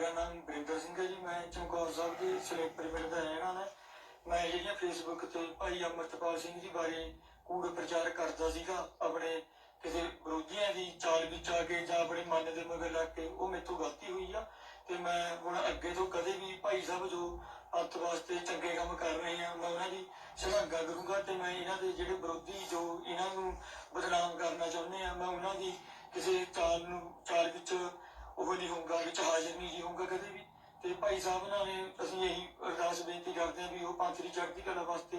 ਮੇਰਾ ਨਾਮ ਬਰਿੰਦਰ ਸਿੰਘ ਹੈ ਜੀ, ਮੈਂ ਚਮਕੌਰ ਸਾਹਿਬ ਦੇ ਸਲੇਪਰ ਪਿੰਡ ਦਾ ਰਹਿਣ ਵਾਲਾ। ਮੈਂ ਜਿਹੜੀਆਂ ਫੇਸਬੁੱਕ ਤੇ ਭਾਈ ਅਮਰਤਪਾਲ ਸਿੰਘ ਜੀ ਬਾਰੇ ਕੂੜ ਪ੍ਰਚਾਰ ਕਰਦਾ ਸੀਗਾ, ਆਪਣੇ ਕਿਸੇ ਵਿਰੋਧੀਆਂ ਦੀ ਚਾਲ ਵਿੱਚ ਆ ਕੇ ਜਾਂ ਆਪਣੇ ਮਨ ਦੇ ਮਗਰ ਲੱਗ ਕੇ, ਉਹ ਮੇਥੋਂ ਗਲਤੀ ਹੋਈ ਆ। ਤੇ ਮੈਂ ਹੁਣ ਅੱਗੇ ਤੋਂ ਕਦੇ ਵੀ ਭਾਈ ਸਾਹਿਬ ਜੋ ਅੱਤ ਵਾਸਤੇ ਚੰਗੇ ਕੰਮ ਕਰ ਰਹੇ ਆ, ਮੈਂ ਉਹਨਾਂ ਦੀ ਸ਼ਲਾਘਾ ਕਰੂੰਗਾ ਤੇ ਮੈਂ ਇਹਨਾਂ ਦੇ ਜਿਹੜੇ ਵਿਰੋਧੀ ਜੋ ਇਹਨਾਂ ਨੂੰ ਬਦਨਾਮ ਕਰਨਾ ਚਾਹੁੰਦੇ ਆ, ਮੈਂ ਉਹਨਾਂ ਦੀ ਕਿਸੇ ਚਾਲ ਨੂੰ, ਚਾਲ ਵਿੱਚ ਉਹ ਨਹੀਂ ਹੋਊਗਾ, ਵਿੱਚ ਹਾਜ਼ਰ ਨਹੀਂ ਜੀ ਹੋਊਗਾ ਕਦੇ ਵੀ। ਤੇ ਭਾਈ ਸਾਹਿਬ ਨਾਲ ਅਸੀਂ ਇਹੀ ਅਰਦਾਸ ਬੇਨਤੀ ਕਰਦੇ ਹਾਂ ਵੀ ਉਹ ਪੰਥ ਦੀ ਚੜ੍ਹਦੀ ਕਲਾ ਵਾਸਤੇ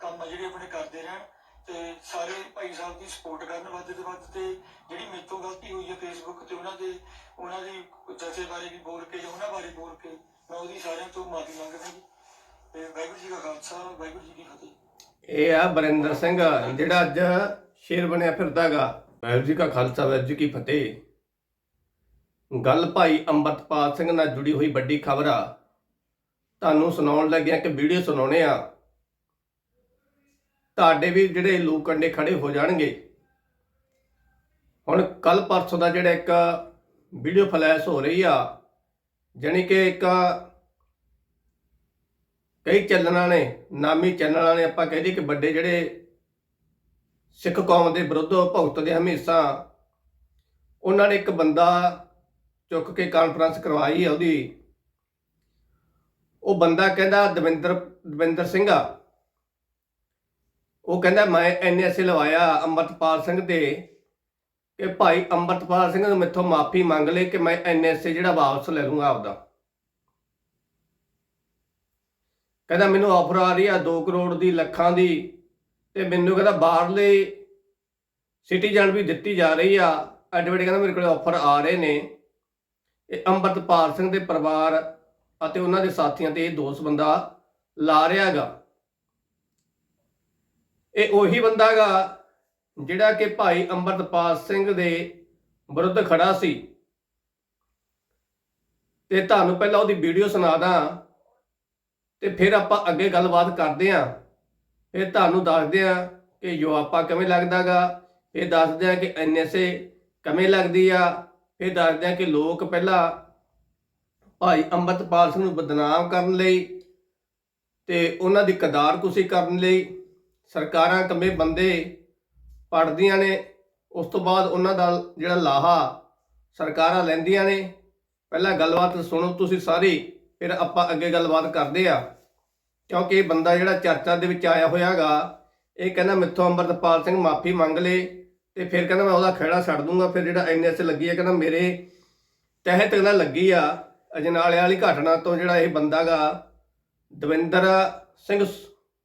ਕੰਮ ਆ ਜਿਹੜੇ ਆਪਣੇ ਕਰਦੇ ਰਹਿਣ ਤੇ ਸਾਰੇ ਭਾਈ ਸਾਹਿਬ ਦੀ ਸਪੋਰਟ ਕਰਨ ਵੱਧ ਤੋਂ ਵੱਧ ਤੇ ਜਿਹੜੀ ਮੇਰੇ ਤੋਂ ਗਲਤੀ ਹੋਈ ਹੈ ਫੇਸਬੁੱਕ ਤੇ ਉਹਨਾਂ ਦੇ, ਉਹਨਾਂ ਦੀ ਜਥੇ ਬਾਰੇ ਵੀ ਬੋਲ ਕੇ ਉਹਨਾਂ ਬਾਰੇ ਬੋਲ ਕੇ ਮੈਂ ਉਹਦੀ ਸਾਰਿਆਂ ਤੋਂ ਮਾਫੀ ਮੰਗਦਾ ਜੀ। ਤੇ ਵਾਹਿਗੁਰੂ ਜੀ ਕਾ ਖਾਲਸਾ, ਵਾਹਿਗੁਰੂ ਜੀ ਕੀ ਫਤਿਹ। ਇਹ ਆ ਬਰਿੰਦਰ ਸਿੰਘ, ਜਿਹੜਾ ਅੱਜ ਸ਼ੇਰ ਬਣਿਆ ਫਿਰਦਾਗਾ। ਵਾਹਿਗੁਰੂ ਜੀ ਕਾ ਖਾਲਸਾ, ਵਾਹਿਗੁਰੂ ਜੀ ਕੀ ਫਤਿਹ। ਗੱਲ ਭਾਈ ਅੰਮ੍ਰਿਤਪਾਲ ਸਿੰਘ ਨਾਲ ਜੁੜੀ ਹੋਈ ਵੱਡੀ ਖਬਰ ਆ। ਤੁਹਾਨੂੰ ਸੁਣਾਉਣ ਲੱਗਿਆ ਕਿ ਵੀਡੀਓ ਸੁਣਾਉਣੇ ਆ। ਤੁਹਾਡੇ ਵੀ ਜਿਹੜੇ ਲੋਕ ਕੰਡੇ ਖੜੇ ਹੋ ਜਾਣਗੇ। ਹੁਣ ਕੱਲ ਪਰਸੋਂ ਦਾ ਜਿਹੜਾ ਇੱਕ ਵੀਡੀਓ ਫਲੈਸ਼ ਹੋ ਰਹੀ ਆ, ਜਾਣੀ ਕਿ ਇੱਕ ਕਈ ਚੈਨਲਾਂ ਨੇ, ਨਾਮੀ ਚੈਨਲਾਂ ਨੇ ਆਪਾਂ ਕਹਿੰਦੇ ਕਿ ਵੱਡੇ ਜਿਹੜੇ ਸਿੱਖ ਕੌਮ ਦੇ ਵਿਰੁੱਧ ਭੁਗਤਦੇ ਹਮੇਸ਼ਾ, ਉਹਨਾਂ ਨੇ ਇੱਕ ਬੰਦਾ ਚੁੱਕ ਕੇ ਕਾਨਫਰੰਸ ਕਰਵਾਈ ਹੈ ਉਹਦੀ। ਉਹ ਬੰਦਾ ਕਹਿੰਦਾ ਦਵਿੰਦਰ ਦਵਿੰਦਰ ਸਿੰਘ ਆ। ਉਹ ਕਹਿੰਦਾ ਮੈਂ ਐਨਐਸਏ ਲਵਾਇਆ ਅੰਮ੍ਰਿਤਪਾਲ ਸਿੰਘ ਦੇ ਕਿ ਭਾਈ ਅੰਮ੍ਰਿਤਪਾਲ ਸਿੰਘ ਨੂੰ ਮੈਥੋਂ ਮਾਫੀ ਮੰਗ ਲੈ ਕਿ ਮੈਂ ਐਨਐਸਏ ਜਿਹੜਾ ਵਾਪਸ ਲੈ ਲੂੰਗਾ ਆਪਦਾ। ਕਹਿੰਦਾ ਮੈਨੂੰ ਆਫਰ ਆ ਰਹੀ ਆ 2 ਕਰੋੜ ਦੀ ਲੱਖਾਂ ਦੀ ਤੇ ਮੈਨੂੰ ਕਹਿੰਦਾ ਬਾਹਰਲੇ ਸਿਟੀਜ਼ਨ ਵੀ ਦਿੱਤੀ ਜਾ ਰਹੀ ਆ। ਐਡਵਰਟ ਕਹਿੰਦਾ ਮੇਰੇ ਕੋਲ ਆਫਰ ਆ ਰਹੇ ਨੇ। ਇਹ ਅੰਮ੍ਰਿਤਪਾਲ ਸਿੰਘ ਦੇ ਪਰਿਵਾਰ ਅਤੇ ਉਹਨਾਂ ਦੇ ਸਾਥੀਆਂ ਤੇ ਇਹ ਦੋਸ਼ ਬੰਦਾ ਲਾ ਰਿਹਾਗਾ ਇਹ ਉਹੀ ਬੰਦਾਗਾ ਜਿਹੜਾ ਕਿ ਭਾਈ ਅੰਮ੍ਰਿਤਪਾਲ ਸਿੰਘ ਦੇ ਵਿਰੁੱਧ ਖੜਾ ਸੀ। ਤੇ ਤੁਹਾਨੂੰ ਪਹਿਲਾਂ ਉਹਦੀ ਵੀਡੀਓ ਸੁਣਾ ਦਾਂ ਤੇ ਫਿਰ ਆਪਾਂ ਅੱਗੇ ਗੱਲਬਾਤ ਕਰਦੇ ਆਂ। ਫਿਰ ਤੁਹਾਨੂੰ ਦੱਸਦੇ ਆਂ ਕਿ ਜੋ ਆਪਾਂ ਕਿਵੇਂ ਲੱਗਦਾਗਾ ਇਹ ਦੱਸਦੇ ਆਂ ਕਿ ਐਨਐਸਏ ਕਿਵੇਂ ਲੱਗਦੀ ਆ। ਇਹ ਦੱਸਦੇ ਆਂ ਕਿ ਲੋਕ ਪਹਿਲਾਂ ਭਾਈ ਅੰਮ੍ਰਿਤਪਾਲ ਸਿੰਘ ਨੂੰ ਬਦਨਾਮ ਕਰਨ ਲਈ ਤੇ ਉਹਨਾਂ ਦੀ ਕਦਾਰਕੁਸ਼ੀ ਕਰਨ ਲਈ ਸਰਕਾਰਾਂ ਕੰਮੇ ਬੰਦੇ ਪੜਦੀਆਂ ਨੇ। ਉਸ ਤੋਂ ਬਾਅਦ ਉਹਨਾਂ ਦਾ ਜਿਹੜਾ ਲਾਹਾ ਸਰਕਾਰਾਂ ਲੈਂਦੀਆਂ ਨੇ। ਪਹਿਲਾਂ ਗੱਲਬਾਤ ਸੁਣੋ ਤੁਸੀਂ ਸਾਰੀ, ਫਿਰ ਆਪਾਂ ਅੱਗੇ ਗੱਲਬਾਤ ਕਰਦੇ ਆ। ਕਿਉਂਕਿ ਇਹ ਬੰਦਾ ਜਿਹੜਾ ਚਰਚਾ ਦੇ ਵਿੱਚ ਆਇਆ ਹੋਇਆਗਾ, ਇਹ ਕਹਿੰਦਾ ਮਿੱਥੋਂ ਅੰਮ੍ਰਿਤਪਾਲ ਸਿੰਘ ਮਾਫੀ ਮੰਗ ਲੇ। ਤੇ ਫਿਰ ਕਹਿੰਦਾ ਮੈਂ ਉਹਦਾ ਖੇੜਾ ਛੱਡ ਦੂੰਗਾ ਫਿਰ ਜਿਹੜਾ ਐਨਐਸ ਲੱਗੀ ਆ ਕਹਿੰਦਾ ਮੇਰੇ ਤਹਿਤ ਨਾ ਲੱਗੀ ਆ ਅਜਨਾਲੇ ਵਾਲੀ ਘਟਨਾ ਤੋਂ ਜਿਹੜਾ ਇਹ ਬੰਦਾਗਾ ਦਵਿੰਦਰ ਸਿੰਘ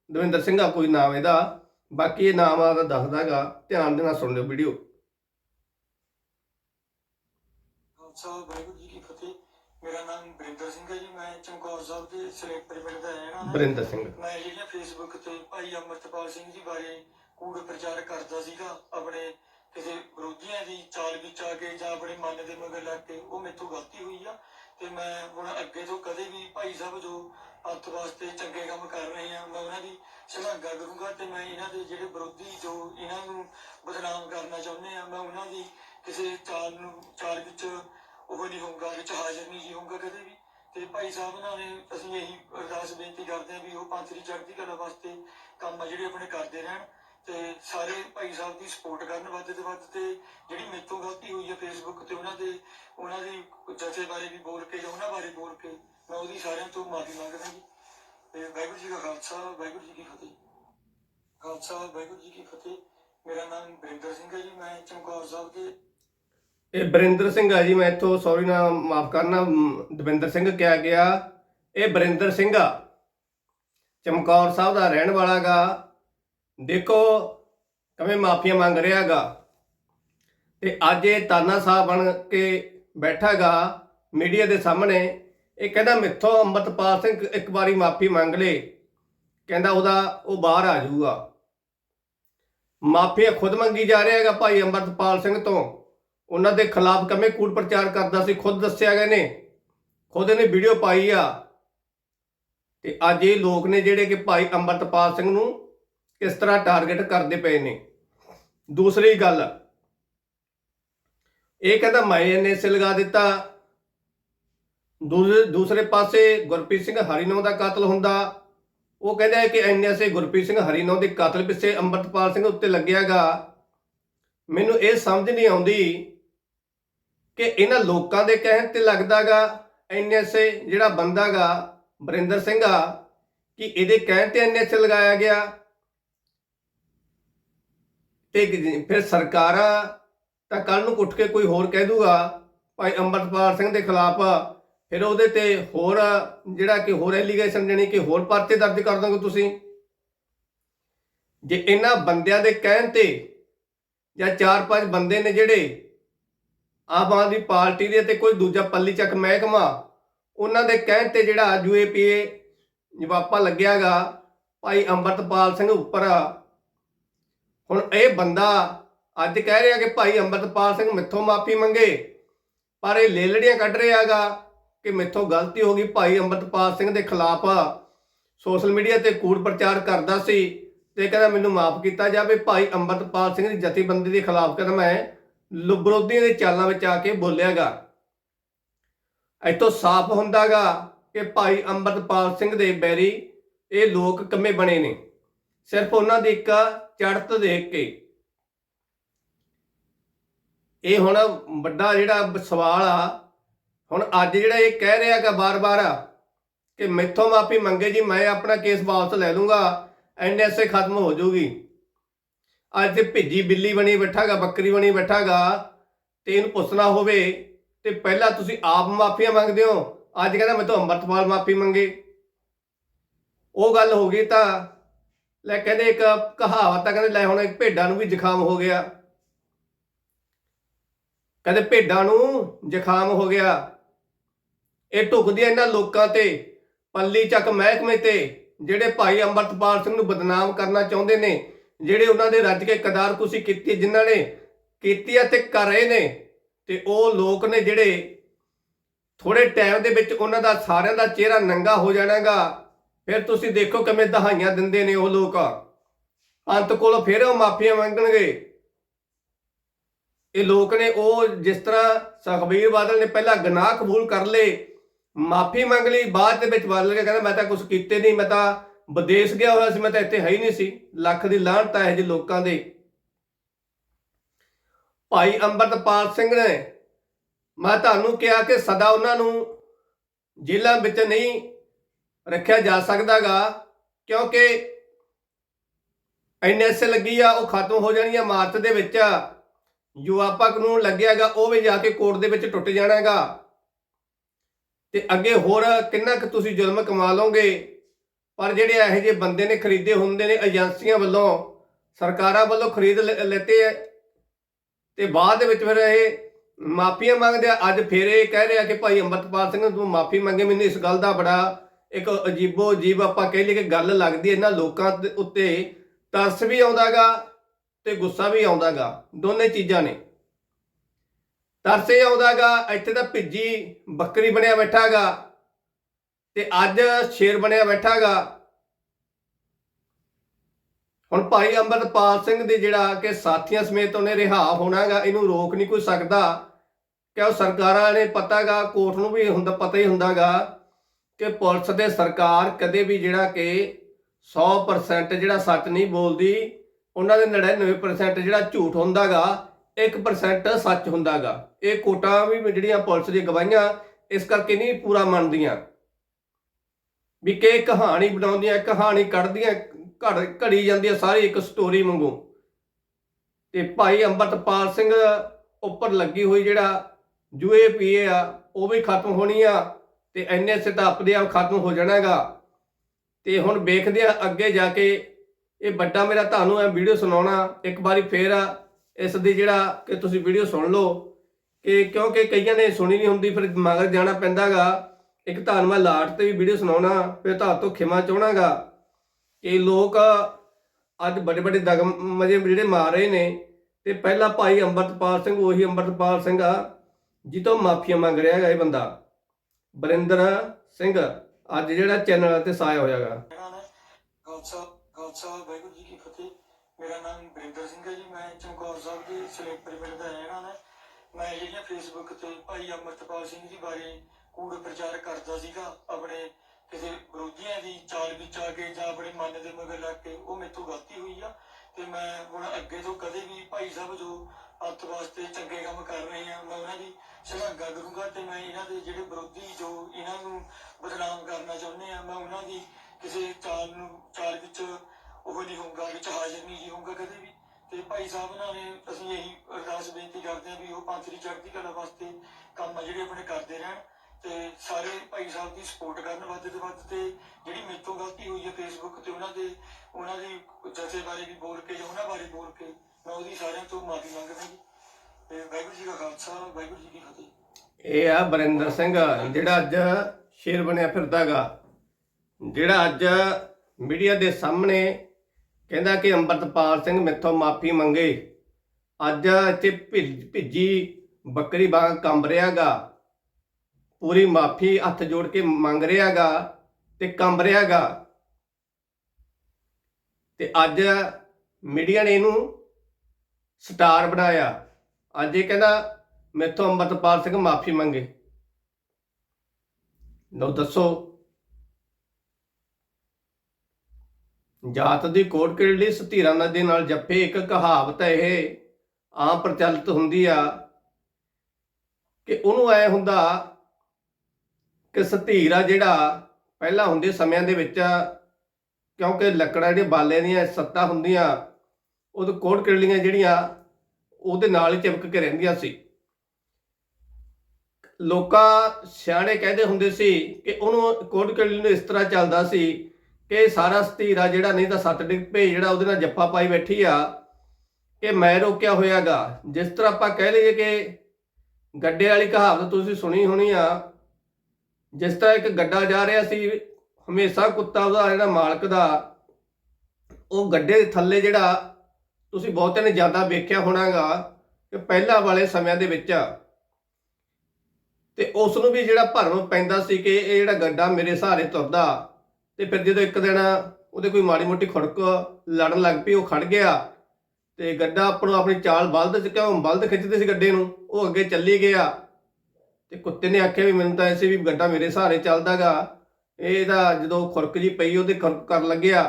ਦਵਿੰਦਰ ਸਿੰਘ ਆ ਕੋਈ ਨਾਮ ਇਹਦਾ ਬਾਕੀ ਇਹ ਨਾਮ ਆਦਾ ਦੱਸਦਾਗਾ ਧਿਆਨ ਦੇ ਨਾਲ ਸੁਣ ਲਿਓ ਵੀਡੀਓ। ਖਾਲਸਾ ਵਾਹਿਗੁਰੂ ਜੀ ਕੀ ਫਤਿਹ। ਮੇਰਾ ਨਾਮ ਬਰਿੰਦਰ ਸਿੰਘ ਹੈ ਜੀ ਮੈਂ ਚਮਕੌਰ ਸਾਹਿਬ ਦੇ ਸਲੇਪਰ ਪਿੰਡ ਦਾ ਰਹਿਣ ਬਰਿੰਦਰ ਸਿੰਘ। ਮੈਂ ਜਿਹੜੀਆਂ ਫੇਸਬੁੱਕ ਤੇ ਭਾਈ ਅਮਰਤਪਾਲ ਸਿੰਘ ਜੀ ਬਾਰੇ ਕੂੜ ਪ੍ਰਚਾਰ ਕਰਦਾ ਸੀਗਾ, ਆਪਣੇ ਕਿਸੇ ਵਿਰੋਧੀਆਂ ਦੀ ਚਾਲ ਵਿੱਚ ਆ ਕੇ ਜਾਂ ਆਪਣੇ ਮਨ ਦੇ ਮਗਰ ਲੱਗ ਕੇ, ਉਹ ਮੇਥੋਂ ਗਲਤੀ ਹੋਈ ਆ। ਤੇ ਮੈਂ ਹੁਣ ਅੱਗੇ ਤੋਂ ਕਦੇ ਵੀ ਭਾਈ ਸਾਹਿਬ ਜੋ ਅੱਤ ਵਾਸਤੇ ਚੰਗੇ ਕੰਮ ਕਰ ਰਹੇ ਆ, ਮੈਂ ਉਹਨਾਂ ਦੀ ਸ਼ਲਾਘਾ ਕਰੂੰਗਾ ਤੇ ਮੈਂ ਇਹਨਾਂ ਦੇ ਜਿਹੜੇ ਵਿਰੋਧੀ ਜੋ ਇਹਨਾਂ ਨੂੰ ਬਦਨਾਮ ਕਰਨਾ ਚਾਹੁੰਦੇ ਆ, ਮੈਂ ਉਹਨਾਂ ਦੀ ਕਿਸੇ ਚਾਲ ਨੂੰ, ਚਾਲ ਵਿੱਚ ਉਹ ਨਹੀਂ ਹੋਊਗਾ, ਵਿੱਚ ਹਾਜ਼ਰ ਨਹੀਂ ਜੀ ਹੋਊਗਾ ਕਦੇ ਵੀ। ਤੇ ਭਾਈ ਸਾਹਿਬ ਨਾਲ ਨੇ ਅਸੀਂ ਇਹੀ ਅਰਦਾਸ ਬੇਨਤੀ ਕਰਦੇ ਹਾਂ ਵੀ ਉਹ ਪੰਥ ਦੀ ਚੜ੍ਹਦੀ ਕਲਾ ਵਾਸਤੇ ਕੰਮ ਜਿਹੜੇ ਆਪਣੇ ਕਰਦੇ ਰਹਿਣ। ਤੇ ਸਾਰੇ ਭਾਈ ਸਾਹਿਬ ਦੀ ਸਪੋਰਟ ਕਰਨ ਵੱਧ ਤੋਂ ਵੱਧ ਤੇ ਜਿਹੜੀ ਮੇਰੇ ਤੋਂ ਗਲਤੀ ਹੋਈ ਹੈ ਫੇਸਬੁੱਕ ਤੇ ਉਹਨਾਂ ਦੇ, ਉਹਨਾਂ ਦੀ ਜਥੇ ਬਾਰੇ ਵੀ ਬੋਲ ਕੇ ਜਾਂ ਉਹਨਾਂ ਬਾਰੇ ਬੋਲ ਕੇ ਮੈਂ ਉਹਦੀ ਸਾਰਿਆਂ ਤੋਂ ਮਾਫੀ ਮੰਗਦਾ ਜੀ। ਤੇ ਵਾਹਿਗੁਰੂ ਜੀ ਕਾ ਖਾਲਸਾ, ਵਾਹਿਗੁਰੂ ਜੀ ਕੀ ਫਤਿਹ। ਖਾਲਸਾ, ਵਾਹਿਗੁਰੂ ਜੀ ਕੀ ਫਤਿਹ। ਮੇਰਾ ਨਾਮ ਬਰਿੰਦਰ ਸਿੰਘ ਹੈ ਜੀ, ਮੈਂ ਚਮਕੌਰ ਸਾਹਿਬ ਦੇ ਇਹ ਬਰਿੰਦਰ ਸਿੰਘ ਆ ਜੀ, ਮੈਂ ਇੱਥੋਂ ਸੌਰੀ ਨਾ, ਮਾਫ ਕਰਨਾ ਦਵਿੰਦਰ ਸਿੰਘ ਕਿਹਾ ਗਿਆ। ਇਹ ਬਰਿੰਦਰ ਸਿੰਘ ਆ। ਚਮਕੌਰ ਸਾਹਿਬ ਦਾ ਰਹਿਣ ਵਾਲਾ ਗਾ। ਦੇਖੋ, ਕਿਵੇਂ ਮਾਫੀਆ ਮੰਗ ਰਿਹਾਗਾ ਤੇ ਅੱਜ ਇਹ ਤਾਨਾ ਸਾਹਿਬ ਬਣ ਕੇ ਬੈਠਾਗਾ ਮੀਡੀਆ ਦੇ ਸਾਹਮਣੇ। ਇਹ ਕਹਿੰਦਾ, ਮਿੱਥੋਂ ਅੰਮ੍ਰਿਤਪਾਲ ਸਿੰਘ ਇੱਕ ਵਾਰੀ ਮਾਫੀ ਮੰਗ ਲੇ। ਕਹਿੰਦਾ, ਉਹਦਾ, ਉਹ ਬਾਹਰ ਆ ਜਾਊਗਾ। ਮਾਫੀ ਖੁਦ ਮੰਗੀ ਜਾ ਰਿਹਾ ਹੈਗਾ ਭਾਈ ਅੰਮ੍ਰਿਤਪਾਲ ਸਿੰਘ ਤੋਂ। ਉਹਨਾਂ ਦੇ ਖਿਲਾਫ ਕਮੇ ਕੂੜ ਪ੍ਰਚਾਰ ਕਰਦਾ ਸੀ, ਖੁਦ ਦੱਸਿਆ ਗਏ ਨੇ ਖੁਦ ਇਹਨੇ ਵੀਡੀਓ ਪਾਈ ਆ। ਤੇ ਅੱਜ ਇਹ ਲੋਕ ਨੇ ਜਿਹੜੇ ਕਿ ਭਾਈ ਅੰਮ੍ਰਿਤਪਾਲ ਸਿੰਘ ਨੂੰ ਕਿਸ ਤਰ੍ਹਾਂ ਟਾਰਗੇਟ ਕਰਦੇ ਪਏ ਨੇ? ਦੂਸਰੀ ਗੱਲ, ਇਹ ਕਹਿੰਦਾ ਮੈਂ ਐਨਐਸ ਲਗਾ ਦਿੱਤਾ। ਦੂਸਰੇ ਦੂਸਰੇ ਪਾਸੇ ਗੁਰਪ੍ਰੀਤ ਸਿੰਘ ਹਰੀਨੋ ਦਾ ਕਤਲ ਹੁੰਦਾ। ਉਹ ਕਹਿੰਦਾ ਹੈ ਕਿ ਐਨਐਸਏ ਗੁਰਪ੍ਰੀਤ ਸਿੰਘ ਹਰੀਨੋ ਦੇ ਕਤਲ ਪਿੱਛੇ ਅੰਮ੍ਰਿਤਪਾਲ ਸਿੰਘ ਉੱਤੇ ਲੱਗਿਆਗਾ। ਮੈਨੂੰ ਇਹ ਸਮਝ ਨਹੀਂ ਆਉਂਦੀ ਕਿ ਇਹਨਾਂ ਲੋਕਾਂ ਦੇ ਕਹਿਣ ਤੇ ਲੱਗਦਾਗਾ ਐਨਐਸਏ ਜਿਹੜਾ ਬੰਦਾਗਾ ਬਰਿੰਦਰ ਸਿੰਘ ਆ, ਕਿ ਇਹਦੇ ਕਹਿਣ ਤੇ ਐਨਐਸਏ ਲਗਾਇਆ ਗਿਆ। ਤੇ ਫਿਰ ਸਰਕਾਰਾਂ ਤਾਂ ਕੱਲ ਨੂੰ ਉੱਠ ਕੇ ਕੋਈ ਹੋਰ ਕਹਿ ਦੂਗਾ, ਭਾਈ ਅੰਮ੍ਰਿਤਪਾਲ ਸਿੰਘ ਦੇ ਖਿਲਾਫ, ਫਿਰ ਉਹਦੇ ਤੇ ਹੋਰ ਜਿਹੜਾ ਕਿ ਹੋਰ ਐਲੀਗੇਸ਼ਨ ਜਾਣੀ ਕਿ ਹੋਰ ਪਰਚੇ ਦਰਜ ਕਰ ਦੋਗੇ ਤੁਸੀਂ? ਜੇ ਇਹਨਾਂ ਬੰਦਿਆਂ ਦੇ ਕਹਿਣ ਤੇ ਜਾਂ ਚਾਰ ਪੰਜ ਬੰਦੇ ਨੇ ਜਿਹੜੇ ਆਮ ਆਦਮੀ ਪਾਰਟੀ ਦੇ ਤੇ ਕੋਈ ਦੂਜਾ ਪੱਲੀ ਚੱਕ ਮਹਿਕਮਾ, ਉਹਨਾਂ ਦੇ ਕਹਿਣ ਤੇ ਜਿਹੜਾ ਯੂਏਪੀਏ ਜਵਾਪਾ ਲੱਗਿਆਗਾ, ਭਾਈ ਅੰਮ੍ਰਿਤਪਾਲ ਸਿੰਘ ਉੱਪਰ ਹੁਣ ਇਹ ਬੰਦਾ ਅੱਜ ਕਹਿ ਰਿਹਾ ਕਿ ਭਾਈ ਅੰਮ੍ਰਿਤਪਾਲ ਸਿੰਘ ਮਿੱਥੋਂ ਮਾਫੀ ਮੰਗੇ, ਪਰ ਇਹ ਲੇਲੜੀਆਂ ਕੱਢ ਰਿਹਾਗਾ ਕਿ ਮਿੱਥੋਂ ਗਲਤੀ ਹੋ ਗਈ, ਭਾਈ ਅੰਮ੍ਰਿਤਪਾਲ ਸਿੰਘ ਦੇ ਖਿਲਾਫ ਸੋਸ਼ਲ ਮੀਡੀਆ ਤੇ ਕੂੜ ਪ੍ਰਚਾਰ ਕਰਦਾ ਸੀ ਤੇ ਕਹਿੰਦਾ ਮੈਨੂੰ ਮਾਫ ਕੀਤਾ ਜਾਵੇ, ਭਾਈ ਅੰਮ੍ਰਿਤਪਾਲ ਸਿੰਘ ਦੀ ਜਥੇਬੰਦੀ ਦੇ ਖਿਲਾਫ ਕਹਿੰਦਾ ਮੈਂ ਲੁ- ਵਿਰੋਧੀਆਂ ਦੇ ਚਾਲਾਂ ਵਿੱਚ ਆ ਕੇ ਬੋਲਿਆਗਾ। ਇੱਥੋਂ ਸਾਫ਼ ਹੁੰਦਾਗਾ ਕਿ ਭਾਈ ਅੰਮ੍ਰਿਤਪਾਲ ਸਿੰਘ ਦੇ ਬੈਰੀ ਇਹ ਲੋਕ ਕੰਮੇ ਬਣੇ ਨੇ। ਸਿਰਫ ਉਹਨਾਂ ਦੀ ਇੱਕ ਚੜਤ ਦੇਖ ਕੇ। ਇਹ ਹੁਣ ਵੱਡਾ ਜਿਹੜਾ ਸਵਾਲ ਆ, ਹੁਣ ਅੱਜ ਜਿਹੜਾ ਇਹ ਕਹਿ ਰਿਹਾਗਾ ਬਾਰ-ਬਾਰ ਕਿ ਮੈਥੋਂ ਮਾਫੀ ਮੰਗੇ ਜੀ, ਮੈਂ ਆਪਣਾ ਕੇਸ ਵਾਪਸ ਲੈ ਲੂੰਗਾ ਐਨਐਸਏ ਖਤਮ ਹੋ ਜਾਊਗੀ। ਅੱਜ ਤੇ ਭਿੱਜੀ ਬਿੱਲੀ ਬਣੀ ਬੈਠਾਗਾ, ਬੱਕਰੀ ਬਣੀ ਬੈਠਾਗਾ, ਤੇ ਇਹਨੂੰ ਪੁੱਛਣਾ ਹੋਵੇ, ਤੇ ਪਹਿਲਾਂ ਤੁਸੀਂ ਆਪ ਮਾਫੀਆਂ ਮੰਗਦੇ ਹੋ, ਅੱਜ ਕਹਿੰਦਾ ਮੈਂ ਤਾਂ ਅੰਮ੍ਰਿਤਪਾਲ ਮਾਫੀ ਮੰਗੇ। ਉਹ ਗੱਲ ਹੋ ਗਈ ਤਾਂ ਲੈ ਕਹਿੰਦੇ ਇੱਕ ਕਹਾਵਤ ਆ, ਕਹਿੰਦੇ ਲੈ ਹੁਣ ਇੱਕ ਭੇਡਾਂ ਨੂੰ ਵੀ ਜ਼ੁਕਾਮ ਹੋ ਗਿਆ। ਕਹਿੰਦੇ ਭੇਡਾਂ ਨੂੰ ਜ਼ੁਕਾਮ ਹੋ ਗਿਆ। ਇਹ ਢੁਕਦੀਆਂ ਇਹਨਾਂ ਲੋਕਾਂ ਤੇ, ਪੱਲੀ ਚੱਕ ਮਹਿਕਮੇ ਤੇ, ਜਿਹੜੇ ਭਾਈ ਅੰਮ੍ਰਿਤਪਾਲ ਸਿੰਘ ਨੂੰ ਬਦਨਾਮ ਕਰਨਾ ਚਾਹੁੰਦੇ ਨੇ, ਜਿਹੜੇ ਉਹਨਾਂ ਦੇ ਰੱਜ ਕੇ ਕਦਾਰਕੁਸੀ ਕੀਤੀ, ਜਿਨ੍ਹਾਂ ਨੇ ਕੀਤੀ ਆ ਤੇ ਕਰ ਰਹੇ ਨੇ। ਤੇ ਉਹ ਲੋਕ ਨੇ ਜਿਹੜੇ ਥੋੜੇ ਟਾਈਮ ਦੇ ਵਿੱਚ ਉਹਨਾਂ ਦਾ ਸਾਰਿਆਂ ਦਾ ਚਿਹਰਾ ਨੰਗਾ ਹੋ ਜਾਣਾਗਾ। ਫਿਰ ਤੁਸੀਂ ਦੇਖੋ ਕਿਵੇਂ ਦਹਾਈਆਂ ਦਿੰਦੇ ਨੇ ਉਹ ਲੋਕ। ਅੰਤ ਕੋਲ ਫਿਰ ਉਹ ਮਾਫੀਆਂ ਮੰਗਣਗੇ। ਇਹ ਲੋਕ ਨੇ ਉਹ ਜਿਸ ਤਰ੍ਹਾਂ ਸੁਖਬੀਰ ਬਾਦਲ ਨੇ ਪਹਿਲਾਂ ਗੁਨਾਹ ਕਬੂਲ ਕਰ ਲਏ, ਮਾਫੀ ਮੰਗ ਲਈ, ਬਾਅਦ ਦੇ ਵਿੱਚ ਬਾਦਲ ਕੇ ਕਹਿੰਦਾ, ਮੈਂ ਤਾਂ ਕੁਝ ਕੀਤੇ ਨਹੀਂ, ਮੈਂ ਤਾਂ ਵਿਦੇਸ਼ ਗਿਆ ਹੋਇਆ ਸੀ, ਮੈਂ ਤਾਂ ਇੱਥੇ ਹੈ ਹੀ ਨਹੀਂ ਸੀ। ਲੱਖ ਦੀ ਲਾਹਨਤ ਹੈ ਜੀ ਲੋਕਾਂ ਦੇ। ਭਾਈ ਅੰਮ੍ਰਿਤਪਾਲ ਸਿੰਘ ਨੇ, ਮੈਂ ਤੁਹਾਨੂੰ ਕਿਹਾ ਕਿ ਸਦਾ ਉਹਨਾਂ ਨੂੰ ਜੇਲ੍ਹਾਂ ਵਿੱਚ ਨਹੀਂ ਰੱਖਿਆ ਜਾ ਸਕਦਾਗਾ, ਕਿਉਂਕਿ ਐਨਐਸਏ ਲੱਗੀ ਆ, ਉਹ ਖਤਮ ਹੋ ਜਾਣੀ ਆ ਮਾਰਚ ਦੇ ਵਿੱਚ। ਯੂਆਪਾ ਕਾਨੂੰਨ ਲੱਗਿਆਗਾ, ਉਹ ਵੀ ਜਾ ਕੇ ਕੋਰਟ ਦੇ ਵਿੱਚ ਟੁੱਟ ਜਾਣਾਗਾ। ਤੇ ਅੱਗੇ ਹੋਰ ਕਿੰਨਾ ਕੁ ਤੁਸੀਂ ਜ਼ੁਲਮ ਕਮਾ ਲਓਗੇ? ਪਰ ਜਿਹੜੇ ਇਹੋ ਜਿਹੇ ਬੰਦੇ ਨੇ ਖਰੀਦੇ ਹੁੰਦੇ ਨੇ ਏਜੰਸੀਆਂ ਵੱਲੋਂ, ਸਰਕਾਰਾਂ ਵੱਲੋਂ ਖਰੀਦ ਲ- ਲੈਤੇ ਆ, ਤੇ ਬਾਅਦ ਦੇ ਵਿੱਚ ਫਿਰ ਇਹ ਮਾਫੀਆਂ ਮੰਗਦੇ ਆ। ਅੱਜ ਫਿਰ ਇਹ ਕਹਿ ਰਿਹਾ ਕਿ ਭਾਈ ਅੰਮ੍ਰਿਤਪਾਲ ਸਿੰਘ ਨੂੰ ਮਾਫੀ ਮੰਗੇ, ਮੈਨੂੰ ਇਸ ਗੱਲ ਦਾ ਬੜਾ ਇੱਕ ਅਜੀਬੋ ਅਜੀਬ ਆਪਾਂ ਕਹਿ ਲਈਏ ਕਿ ਗੱਲ ਲੱਗਦੀ ਹੈ ਇਹਨਾਂ ਲੋਕਾਂ ਦੇ ਉੱਤੇ। ਤਰਸ ਵੀ ਆਉਂਦਾਗਾ ਤੇ ਗੁੱਸਾ ਵੀ ਆਉਂਦਾਗਾ। ਦੋਨੇ ਚੀਜ਼ਾਂ ਨੇ। ਤਰਸ ਇਹ ਆਉਂਦਾਗਾ, ਇੱਥੇ ਤਾਂ ਭਿੱਜੀ ਬੱਕਰੀ ਬਣਿਆ ਬੈਠਾਗਾ ਤੇ ਅੱਜ ਸ਼ੇਰ ਬਣਿਆ ਬੈਠਾਗਾ। ਹੁਣ ਭਾਈ ਅੰਮ੍ਰਿਤਪਾਲ ਸਿੰਘ ਦੇ ਜਿਹੜਾ ਕਿ ਸਾਥੀਆਂ ਸਮੇਤ ਉਹਨੇ ਰਿਹਾ ਹੋਣਾਗਾ, ਇਹਨੂੰ ਰੋਕ ਨਹੀਂ ਕੋਈ ਸਕਦਾ। ਕਿ ਉਹ ਸਰਕਾਰਾਂ ਨੇ ਪਤਾਗਾ, ਕੋਰਟ ਨੂੰ ਵੀ ਹੁੰਦਾ, ਪਤਾ ਹੀ ਹੁੰਦਾਗਾ। ਕਿ ਪੁਲਿਸ ਤੇ ਸਰਕਾਰ ਕਦੇ ਵੀ ਜਿਹੜਾ ਕਿ 100% ਜਿਹੜਾ ਸੱਚ ਨਹੀਂ ਬੋਲਦੀ, ਉਹਨਾਂ ਦੇ 99% ਜਿਹੜਾ ਝੂਠ ਹੁੰਦਾਗਾ 1% ਸੱਚ ਹੁੰਦਾਗਾ। ਇਹ ਕੋਟਾਂ ਵੀ ਜਿਹੜੀਆਂ ਪੁਲਿਸ ਦੀਆਂ ਗਵਾਹੀਆਂ, ਇਸ ਕਰਕੇ ਨਹੀਂ ਪੂਰਾ ਮੰਨਦੀਆਂ। ਵੀ ਕਿ ਕਹਾਣੀ ਬਣਾਉਂਦੀਆਂ, ਕਹਾਣੀ ਕੱਢਦੀਆਂ, ਘੜ, ਘੜੀ ਜਾਂਦੀ ਹੈ ਸਾਰੀ ਇੱਕ ਸਟੋਰੀ ਵਾਂਗੂ। ਤੇ ਭਾਈ ਅੰਮ੍ਰਿਤਪਾਲ ਸਿੰਘ ਉੱਪਰ ਲੱਗੀ ਹੋਈ ਜਿਹੜਾ ਯੂਏਪੀਏ ਆ, ਉਹ ਵੀ ਖਤਮ ਹੋਣੀ ਆ। ਤੇ ਐਨਐਸਏ ਤਾਂ ਆਪਦੇ ਆਪ ਖਤਮ ਹੋ ਜਾਣਾਗਾ। ਤੇ ਹੁਣ ਵੇਖਦੇ ਆ ਅੱਗੇ ਜਾ ਕੇ ਇਹ ਵੱਡਾ ਮੇਰਾ ਤੁਹਾਨੂੰ ਇਹ ਵੀਡੀਓ ਸੁਣਾਉਣਾ। ਇੱਕ ਵਾਰੀ ਫੇਰ ਆ, ਇਸ ਦੀ ਜਿਹੜਾ ਕਿ ਤੁਸੀਂ ਵੀਡੀਓ ਸੁਣ ਲਓ। ਕਿ ਕਿਉਂਕਿ ਕਈਆਂ ਨੇ ਸੁਣੀ ਨਹੀਂ ਹੁੰਦੀ, ਫਿਰ ਮਗਰ ਜਾਣਾ ਪੈਂਦਾਗਾ। ਇੱਕ ਤੁਹਾਨੂੰ ਮੈਂ ਲਾਟ ਤੇ ਵੀ ਵੀਡੀਓ ਸੁਣਾਉਣਾ, ਫਿਰ ਤੁਹਾਡੇ ਤੋਂ ਖਿਮਾ ਚਾਹਣਾਗਾ ਕਿ ਲੋਕ ਅੱਜ ਵੱਡੇ ਵੱਡੇ ਦਗਮ ਮਜ਼ੇ ਜਿਹੜੇ ਮਾਰ ਰਹੇ ਨੇ, ਤੇ ਪਹਿਲਾ ਭਾਈ ਅੰਮ੍ਰਿਤਪਾਲ ਸਿੰਘ, ਉਹੀ ਅੰਮ੍ਰਿਤਪਾਲ ਸਿੰਘ ਆ ਜਿੱਤੋਂ ਮਾਫੀਆ ਮੰਗ ਰਿਹਾ ਹੈਗਾ ਇਹ ਬੰਦਾ। ਬਰਿੰਦਰ ਸਿੰਘ, ਅੱਜ ਜਿਹੜਾ ਚੈਨਲ ਤੇ ਸਾਇਆ ਹੋਇਆਗਾ। ਮੇਰਾ ਨਾਮ ਵਾਹਿਗੁਰੂ ਜੀ ਕੀ ਫਤਿਹ। ਮੇਰਾ ਨਾਮ ਬਰਿੰਦਰ ਸਿੰਘ ਹੈ ਜੀ। ਮੈਂ ਚਮਕੌਰ ਸਾਹਿਬ ਦੇ ਸਲੇਪਰ ਪਿੰਡ ਦਾ ਰਹਿਣ ਵਾਲਾ। ਮੈਂ ਜਿਹੜੀਆਂ ਫੇਸਬੁੱਕ ਤੇ ਭਾਈ ਅਮਰਤਪਾਲ ਸਿੰਘ ਜੀ ਬਾਰੇ ਕੂੜ ਪ੍ਰਚਾਰ ਕਰਦਾ ਸੀਗਾ, ਆਪਣੇ ਕਿਸੇ ਵਿਰੋਧੀਆਂ ਦੀ ਚਾਲ ਵਿੱਚ ਆ ਕੇ ਜਾਂ ਆਪਣੇ ਮਨ ਦੇ ਮਗਰ ਲੱਗ ਕੇ, ਉਹ ਮੇਥੋਂ ਗਲਤੀ ਹੋਈ ਆ। ਤੇ ਮੈਂ ਹੁਣ ਅੱਗੇ ਤੋਂ ਕਦੇ ਵੀ ਭਾਈ ਸਾਹਿਬ ਜੋ ਅੱਤ ਵਾਸਤੇ ਚੰਗੇ ਕੰਮ ਕਰ ਰਹੇ ਆ ਮੈਂ ਉਹਨਾਂ ਦੀ ਸ਼ਲਾਘਾ ਕਰੂੰਗਾ ਤੇ ਮੈਂ ਇਹਨਾਂ ਦੇ ਜਿਹੜੇ ਵਿਰੋਧੀ ਜੋ ਇਹਨਾਂ ਨੂੰ ਬਦਨਾਮ ਕਰਨਾ ਚਾਹੁੰਦੇ ਆ ਮੈਂ ਉਹਨਾਂ ਦੀ ਕਿਸੇ ਚਾਲ ਨੂੰ, ਚਾਲ ਵਿੱਚ ਉਹ ਨਹੀਂ ਹੋਊਗਾ, ਵਿੱਚ ਹਾਜ਼ਰ ਨਹੀਂ ਹੋਊਗਾ ਕਦੇ ਵੀ। ਤੇ ਭਾਈ ਸਾਹਿਬ ਨਾਲ ਅਸੀਂ ਇਹੀ ਅਰਦਾਸ ਬੇਨਤੀ ਕਰਦੇ ਹਾਂ ਵੀ ਉਹ ਪੰਥ ਚੜ੍ਹਦੀ ਕਲਾ ਵਾਸਤੇ ਕੰਮ ਜਿਹੜੇ ਆਪਣੇ ਕਰਦੇ ਰਹਿਣ। ਤੇ ਸਾਰੇ ਭਾਈ ਸਾਹਿਬ ਦੀ ਸਪੋਰਟ ਕਰਨ ਵੱਧ ਤੋਂ ਵੱਧ ਤੇ ਜਿਹੜੀ ਮੇਰੇ ਗਲਤੀ ਹੋਈ ਹੈ ਫੇਸਬੁੱਕ ਤੇ ਉਹਨਾਂ ਦੇ, ਉਹਨਾਂ ਦੀ ਜਥੇ ਬਾਰੇ ਵੀ ਬੋਲ ਕੇ ਜਾਂ ਉਹਨਾਂ ਬਾਰੇ ਬੋਲ ਕੇ ਮੈਂ ਉਹਦੀ ਸਾਰਿਆਂ ਤੋਂ ਮਾਫੀ ਮੰਗਦਾ ਜੀ। ਤੇ ਵਾਹਿਗੁਰੂ ਜੀ ਕਾ ਖਾਲਸਾ, ਵਾਹਿਗੁਰੂ ਜੀ ਕੀ ਫਤਿਹ। ਇਹ ਆ ਬਰਿੰਦਰ ਸਿੰਘ, ਜਿਹੜਾ ਅੱਜ ਸ਼ੇਰ ਬਣਿਆ ਫਿਰਦਾਗਾ। ਜਿਹੜਾ ਅੱਜ ਮੀਡੀਆ ਦੇ ਸਾਹਮਣੇ ਕਹਿੰਦਾ ਕਿ ਅੰਮ੍ਰਿਤਪਾਲ ਸਿੰਘ ਮੈਥੋਂ ਮਾਫੀ ਮੰਗੇ। ਅੱਜ ਇੱਥੇ ਭਿੱਜੀ ਬੱਕਰੀ ਵਾਂਗ ਕੰਬ ਰਿਹਾਗਾ। ਪੂਰੀ ਮਾਫੀ ਹੱਥ ਜੋੜ ਕੇ ਮੰਗ ਰਿਹਾਗਾ ਤੇ ਕੰਬ ਰਿਹਾਗਾ। ਤੇ ਅੱਜ ਮੀਡੀਆ ਨੇ ਇਹਨੂੰ ਸਟਾਰ ਬਣਾਇਆ। ਅੱਜ ਇਹ ਕਹਿੰਦਾ, ਮੈਥੋਂ ਅੰਮ੍ਰਿਤਪਾਲ ਸਿੰਘ ਮਾਫੀ ਮੰਗੇ। ਲਓ ਦੱਸੋ। ਜਾਤ ਦੀ ਕੋਟ ਕਿਰਲੀ ਸਤੀਰਾਂ ਦੇ ਨਾਲ ਜੱਫੇ? ਇੱਕ ਕਹਾਵਤ ਹੈ ਇਹ, ਆਮ ਪ੍ਰਚਲਿਤ ਹੁੰਦੀ ਆ ਕਿ ਉਹਨੂੰ ਐ ਹੁੰਦਾ ਕਿ ਸਤੀਰਾ ਜਿਹੜਾ ਪਹਿਲਾਂ ਹੁੰਦੇ ਸਮਿਆਂ ਦੇ ਵਿੱਚ, ਕਿਉਂਕਿ ਲੱਕੜਾਂ ਜਿਹੜੇ ਬਾਲੇ ਦੀਆਂ ਸੱਤਾਂ ਹੁੰਦੀਆਂ ਉਹ ਕੋਟ ਕਿਰਲੀਆਂ ਜਿਹੜੀਆਂ, ਉਹਦੇ ਨਾਲ ਹੀ ਚਿਪਕ ਕੇ ਰਹਿੰਦੀਆਂ ਸੀ। ਲੋਕਾਂ ਸਿਆਣੇ ਕਹਿੰਦੇ ਹੁੰਦੇ ਸੀ ਕਿ ਉਹਨੂੰ ਕੋਟ ਕਿਰਲੀ ਨੂੰ ਇਸ ਤਰ੍ਹਾਂ ਚੱਲਦਾ ਸੀ ਕਿ ਸਾਰਾ ਸਤੀਰਾ ਜਿਹੜਾ ਨਹੀਂ ਤਾਂ ਸੱਤ ਡਿੱਗ ਪਏ, ਜਿਹੜਾ ਉਹਦੇ ਨਾਲ ਜੱਫਾ ਪਾਈ ਬੈਠੀ ਆ, ਕਿ ਮੈਂ ਰੋਕਿਆ ਹੋਇਆਗਾ। ਜਿਸ ਤਰ੍ਹਾਂ ਆਪਾਂ ਕਹਿ ਲਈਏ ਕਿ ਗੱਡੇ ਵਾਲੀ ਕਹਾਵਤ ਤੁਸੀਂ ਸੁਣੀ ਹੋਣੀ ਆ, ਜਿਸ ਤਰ੍ਹਾਂ ਇੱਕ ਗੱਡਾ ਜਾ ਰਿਹਾ ਸੀ, ਹਮੇਸ਼ਾ ਕੁੱਤਾ ਉਹਦਾ ਜਿਹੜਾ ਮਾਲਕ ਦਾ, ਉਹ ਗੱਡੇ ਦੇ ਥੱਲੇ ਜਿਹੜਾ ਤੁਸੀਂ ਬਹੁਤਿਆਂ ਨੇ ਜ਼ਿਆਦਾ ਵੇਖਿਆ ਹੋਣਾਗਾ ਕਿ ਪਹਿਲਾਂ ਵਾਲੇ ਸਮਿਆਂ ਦੇ ਵਿੱਚ ਤੇ ਉਸ ਨੂੰ ਵੀ ਜਿਹੜਾ ਭਰਮ ਪੈਂਦਾ ਸੀ ਕਿ ਇਹ ਜਿਹੜਾ ਗੱਡਾ ਮੇਰੇ ਸਹਾਰੇ ਤੁਰਦਾ, ਤੇ ਫਿਰ ਜਦੋਂ ਇੱਕ ਦਿਨ ਉਹਦੇ ਕੋਈ ਮਾੜੀ ਮੋਟੀ ਖੁੜਕ ਲੜਨ ਲੱਗ ਪਈ, ਉਹ ਖੜ ਗਿਆ ਤੇ ਗੱਡਾ ਆਪਣੋ ਆਪਣੀ ਚਾਲ ਬਲਦ ਚ ਕਿਉਂ ਬਲਦ ਖਿੱਚਦੇ ਸੀ ਗੱਡੇ ਨੂੰ, ਉਹ ਅੱਗੇ ਚੱਲੀ ਗਿਆ ਤੇ ਕੁੱਤੇ ਨੇ ਆਖਿਆ ਵੀ ਮੈਨੂੰ ਤਾਂ ਐਸੇ ਵੀ ਗੱਡਾ ਮੇਰੇ ਸਹਾਰੇ ਚੱਲਦਾਗਾ। ਇਹਦਾ ਜਦੋਂ ਖੁਰਕ ਜੀ ਪਈ, ਉਹਦੇ ਖੁਰਕ ਕਰਨ ਲੱਗਿਆ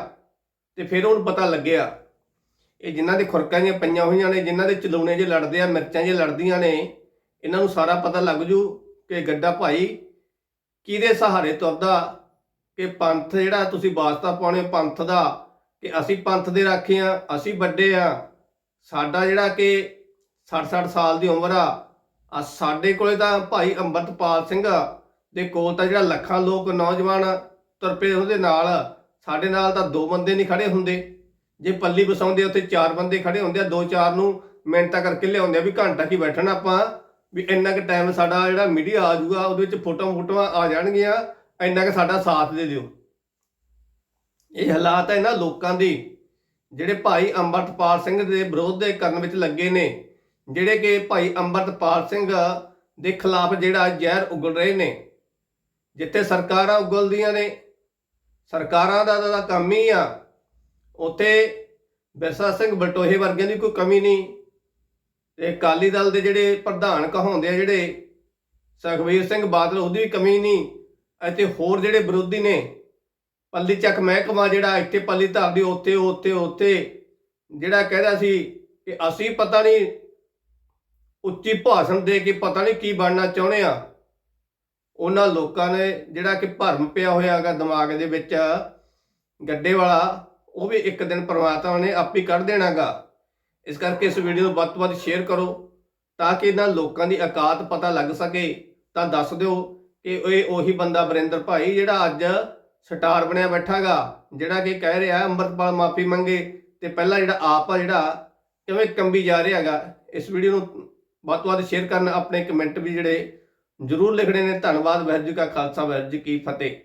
ਤੇ ਫਿਰ ਉਹਨੂੰ ਪਤਾ ਲੱਗਿਆ ਇਹ ਜਿਨ੍ਹਾਂ ਦੇ ਖੁਰਕਾਂ ਜਿਹੀਆਂ ਪਈਆਂ ਹੋਈਆਂ ਨੇ, ਜਿਨ੍ਹਾਂ ਦੇ ਚਲੂਣੇ ਜੇ ਲੜਦੇ ਆ, ਮਿਰਚਾਂ ਜੇ ਲੜਦੀਆਂ ਨੇ, ਇਹਨਾਂ ਨੂੰ ਸਾਰਾ ਪਤਾ ਲੱਗ ਜੂ ਕਿ ਗੱਡਾ ਭਾਈ ਕਿਹਦੇ ਸਹਾਰੇ ਤੁਰਦਾ, ਕਿ ਪੰਥ ਜਿਹੜਾ ਤੁਸੀਂ ਵਾਸਤਾ ਪਾਉਣੇ, ਪੰਥ ਦਾ, ਕਿ ਅਸੀਂ ਪੰਥ ਦੇ ਰਾਖੇ ਆ, ਅਸੀਂ ਵੱਡੇ ਆ। ਸਾਡਾ ਜਿਹੜਾ ਕਿ 60-60 ਸਾਲ ਦੀ ਉਮਰ ਆ ਆ ਸਾਡੇ ਕੋਲੇ ਤਾਂ ਭਾਈ ਅੰਮ੍ਰਿਤਪਾਲ ਸਿੰਘ ਦੇ ਕੋਲ ਤਾਂ ਜਿਹੜਾ ਲੱਖਾਂ ਲੋਕ ਨੌਜਵਾਨ ਤੁਰ ਪਏ ਉਹਦੇ ਨਾਲ, ਸਾਡੇ ਨਾਲ ਤਾਂ ਦੋ ਬੰਦੇ ਨਹੀਂ ਖੜੇ ਹੁੰਦੇ। ਜੇ ਪੱਲੀ ਵਸਾਉਂਦੇ ਉੱਥੇ ਚਾਰ ਬੰਦੇ ਖੜੇ ਹੁੰਦੇ ਆ, ਦੋ ਚਾਰ ਨੂੰ ਮਿੰਟਾਂ ਕਰਕੇ ਲਿਆਉਂਦੇ ਆ ਵੀ ਘੰਟਾ ਕੀ ਬੈਠਣਾ ਆਪਾਂ, ਵੀ ਇੰਨਾ ਕੁ ਟਾਈਮ ਸਾਡਾ ਜਿਹੜਾ ਮੀਡੀਆ ਆ ਜਾਊਗਾ, ਉਹਦੇ ਵਿੱਚ ਫੋਟੋਆਂ ਫੋਟੋਆਂ ਆ ਜਾਣਗੀਆਂ, ਇੰਨਾ ਕੁ ਸਾਡਾ ਸਾਥ ਦੇ ਦਿਓ। ਇਹ ਹਾਲਾਤ ਹੈ ਇਹਨਾਂ ਲੋਕਾਂ ਦੀ, ਜਿਹੜੇ ਭਾਈ ਅੰਮ੍ਰਿਤਪਾਲ ਸਿੰਘ ਦੇ ਵਿਰੋਧ ਦੇ ਕਰਨ ਵਿੱਚ ਲੱਗੇ ਨੇ, ਜਿਹੜੇ ਕਿ ਭਾਈ ਅੰਮ੍ਰਿਤਪਾਲ ਸਿੰਘ ਦੇ ਖਿਲਾਫ ਜਿਹੜਾ ਜ਼ਹਿਰ ਉਗਲ ਰਹੇ ਨੇ। ਜਿੱਥੇ ਸਰਕਾਰਾਂ ਉਗਲਦੀਆਂ ਨੇ, ਸਰਕਾਰਾਂ ਦਾ ਤਾਂ ਕੰਮ ਹੀ ਆ ਉੱਥੇ ਬਿਰਸਾ ਸਿੰਘ ਬਲਟੋਹੇ ਵਰਗਿਆਂ ਦੀ ਕੋਈ ਕਮੀ ਨਹੀਂ। ਤੇ ਅਕਾਲੀ ਦਲ ਦੇ ਜਿਹੜੇ ਪ੍ਰਧਾਨ ਕਹਾਉਂਦੇ ਆ, ਜਿਹੜੇ ਸੁਖਬੀਰ ਸਿੰਘ ਬਾਦਲ, ਉਹਦੀ ਵੀ ਕਮੀ ਨਹੀਂ। ਅਤੇ ਹੋਰ ਜਿਹੜੇ ਵਿਰੋਧੀ ਨੇ, ਪੱਲੀ ਚੱਕ ਮਹਿਕਮਾ ਜਿਹੜਾ ਇੱਥੇ ਪੱਲੀ ਧਰਦੀ ਉੱਥੇ ਉੱਥੇ ਉੱਥੇ, ਜਿਹੜਾ ਕਹਿੰਦਾ ਸੀ ਕਿ ਅਸੀਂ ਪਤਾ ਨਹੀਂ ਉੱਚੀ ਭਾਸ਼ਣ ਦੇ ਕੇ ਪਤਾ ਨਹੀਂ ਕੀ ਬਣਨਾ ਚਾਹੁੰਦੇ ਆ। ਉਹਨਾਂ ਲੋਕਾਂ ਨੇ ਜਿਹੜਾ ਕਿ ਭਰਮ ਪਿਆ ਹੋਇਆ ਹੈਗਾ ਦਿਮਾਗ ਦੇ ਵਿੱਚ, ਗੱਡੇ ਵਾਲਾ ਉਹ ਵੀ ਇੱਕ ਦਿਨ ਪ੍ਰਮਾਤਮਾ ਨੇ ਆਪੇ ਕੱਢ ਦੇਣਾਗਾ। ਇਸ ਕਰਕੇ ਇਸ ਵੀਡੀਓ ਨੂੰ ਵੱਧ ਤੋਂ ਵੱਧ ਸ਼ੇਅਰ ਕਰੋ, ਤਾਂ ਕਿ ਇਹਨਾਂ ਲੋਕਾਂ ਦੀ ਔਕਾਤ ਪਤਾ ਲੱਗ ਸਕੇ। ਤਾਂ ਦੱਸ ਦਿਓ ਕਿ ਇਹ ਉਹੀ ਬੰਦਾ ਵਰਿੰਦਰ ਭਾਈ ਜਿਹੜਾ ਅੱਜ ਸਟਾਰ ਬਣਿਆ ਬੈਠਾਗਾ, ਜਿਹੜਾ ਕਿ ਕਹਿ ਰਿਹਾ ਅੰਮ੍ਰਿਤਪਾਲ ਮਾਫੀ ਮੰਗੇ ਤੇ ਪਹਿਲਾਂ ਜਿਹੜਾ ਆਪ ਆ ਜਿਹੜਾ ਕਿਵੇਂ ਕੰਬੀ ਜਾ ਰਿਹਾ ਹੈਗਾ ਇਸ ਵੀਡੀਓ ਨੂੰ ਵੱਧ ਤੋਂ ਵੱਧ ਸ਼ੇਅਰ ਕਰਨ ਆਪਣੇ ਕਮੈਂਟ ਵੀ ਜਿਹੜੇ ਜ਼ਰੂਰ ਲਿਖਣੇ ਨੇ। ਧੰਨਵਾਦ, ਵਾਹਿਗੁਰੂ ਜੀ ਕਾ ਖਾਲਸਾ, ਵਾਹਿਗੁਰੂ ਜੀ ਕੀ ਫਤਿਹ।